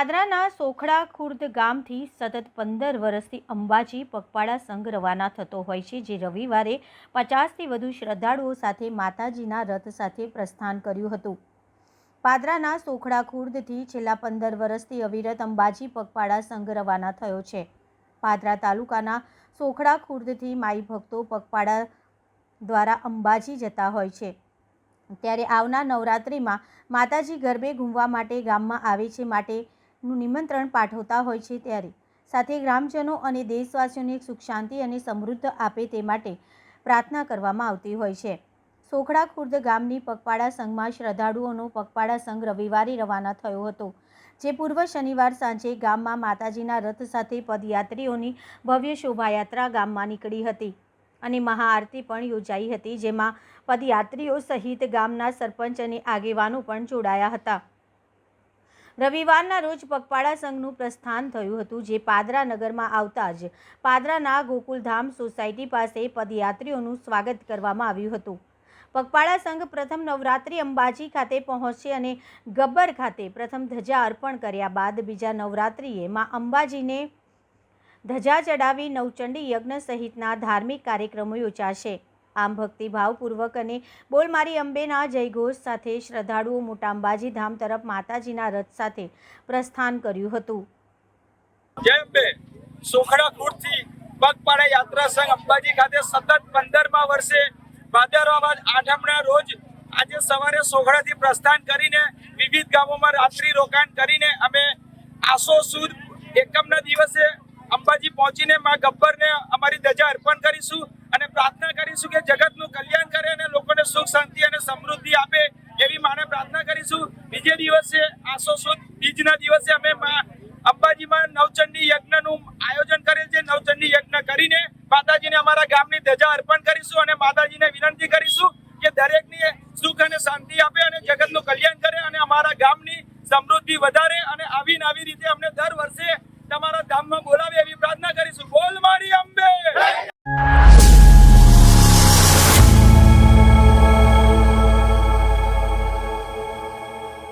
પાદરાના સોખડા ખુર્દ ગામથી સતત પંદર વર્ષથી અંબાજી પગપાળા સંઘ રવાના થતો હોય છે, જે રવિવારે પચાસથી વધુ શ્રદ્ધાળુઓ સાથે માતાજીના રથ સાથે પ્રસ્થાન કર્યું હતું. પાદરાના સોખડા ખુર્દથી છેલ્લા પંદર વર્ષથી અવિરત અંબાજી પગપાળા સંઘ રવાના થયો છે. પાદરા તાલુકાના સોખડા ખુર્દથી માઈ ભક્તો પગપાળા દ્વારા અંબાજી જતા હોય છે. ત્યારે આવનાર નવરાત્રિમાં માતાજી ગરબે ઘૂમવા માટે ગામમાં આવે છે માટેનું નિમંત્રણ પાઠવતા હોય છે ત્યારે. સાથે ગ્રામજનો અને દેશવાસીઓને સુખ, શાંતિ અને સમૃદ્ધ આપે તે માટે પ્રાર્થના કરવામાં આવતી હોય છે. સોખડા ખુર્દ ગામની પગપાળા સંઘમાં શ્રદ્ધાળુઓનો પગપાળા સંઘ રવિવારે રવાના થયો હતો, જે પૂર્વ શનિવાર સાંજે ગામમાં માતાજીના રથ સાથે પદયાત્રીઓની ભવ્ય શોભાયાત્રા ગામમાં નીકળી હતી અને મહાઆરતી પણ યોજાઈ હતી, જેમાં પદયાત્રીઓ સહિત ગામના સરપંચ અને આગેવાનો પણ જોડાયા હતા. રવિવારના રોજ પગપાળા સંઘનું પ્રસ્થાન થયું હતું, જે પાદરા નગરમાં આવતા જ પાદરાના ગોકુલધામ સોસાયટી પાસે પદયાત્રીઓનું સ્વાગત કરવામાં આવ્યું હતું. પગપાળા સંઘ પ્રથમ નવરાત્રિ અંબાજી ખાતે પહોંચશે અને ગબ્બર ખાતે પ્રથમ ધજા અર્પણ કર્યા બાદ બીજા નવરાત્રિએ માં અંબાજીને ધજા ચડાવી નવચંડી યજ્ઞ સહિતના ધાર્મિક કાર્યક્રમો યોજાશે. આમ ભક્તિભાવપૂર્વક અને બોલમારી અંબેના જયઘોષ સાથે શ્રદ્ધાળુઓ મોટા અંબાજી ધામ તરફ માતાજીના રથ સાથે પ્રસ્થાન કર્યું હતું. જય અંબે. સોખડા ખુરથી પગપાળા યાત્રા સંઘ અંબાજી ખાતે સતત પંદરમા વર્ષે ભાદરવા આઠમના રોજ આજે સવારે સોખડાથી પ્રસ્થાન કરીને વિવિધ ગામોમાં રાત્રિ રોકાણ કરીને અમે આસો સુદ એકમના દિવસે અંબાજી પહોંચીને મા ગબ્બરને અમારી ધજા અર્પણ કરીશું. કરીશું કે જગતનું કલ્યાણ કરે અને લોકોને સુખ, શાંતિ અને સમૃદ્ધિ આપે એવી માને પ્રાર્થના કરીશું. બીજે દિવસે આસો સુદ બીજના દિવસે અમે અંબાજીમાં નવચંડી યજ્ઞનું આયોજન કરેલ છે. નવચંડી યજ્ઞ કરીને માતાજીને અમારા ગામની ધજા અર્પણ કરીશું અને માતાજીને વિનંતી કરીશું કે દરેકને સુખ અને શાંતિ આપે અને જગતનું કલ્યાણ કરે અને અમારા ગામની સમૃદ્ધિ વધારે અને આવીને આવી રીતે અમને દર વર્ષે તમારા ધામમાં બોલાવે એવી